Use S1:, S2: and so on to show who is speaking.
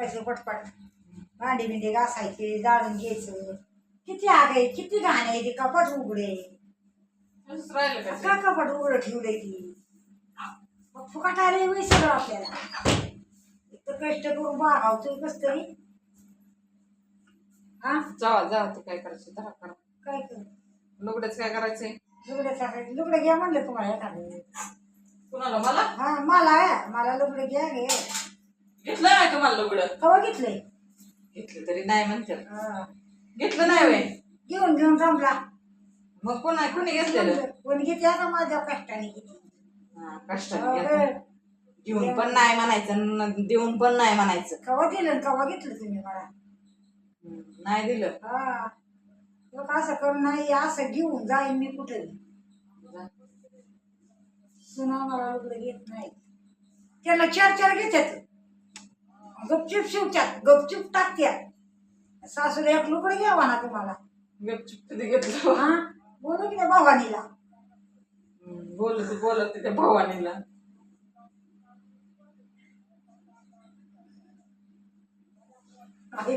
S1: उठायचं पटपट भांडी बिंडी घासायचे जाळून घ्यायचं. किती आग आहे किती घाण आहे ते कपाट उघडे.
S2: राहिलं का
S1: का कपाट उघडं ठेवलंय ती? मग फुकट आले वय सगळं आपल्याला. एक तर कष्ट करून बागावतोय कस तरी. हा?
S2: जावा जावा तू काय करायचं? धरा करा.
S1: काय कर?
S2: लुगड्याच काय करायचंय?
S1: लुगडे टाकायचे लुगडे घ्या म्हणलं तुम्हाला एखादं.
S2: कुणाला? मला?
S1: हा मला. मला लुगडे घ्या घे.
S2: लुगडं
S1: कवा घेतलंय?
S2: घेतलं तरी नाही म्हणते. घेतलं नाही वे
S1: घेऊन घेऊन जमला
S2: मग कोणा कोणी घेतलेलं?
S1: कोणी घेते आता माझ्या कष्टाने किती
S2: हा, कष्टाने घेतलं. घेऊन पण नाही म्हणायचं न देऊन पण नाही म्हणायचं.
S1: कवा दिलं आणि कवा घेतलं तुम्ही मला?
S2: हम्म, नाही दिलं.
S1: हा. लोक असं करून नाही असं घेऊन जाईन मी कुठे? सुना मला लुगडं घेत नाही. त्याला चार चार घेतात गपचूप शिवतात गपचूप टाकत्यात. सासूला एक लुगडं घ्यावा ना तुम्हाला.
S2: गपचूप कधी घेतलं
S1: हा? बोलू की त्या भवानीला.
S2: बोलत बोलत त्या भवानीला.
S1: आहे.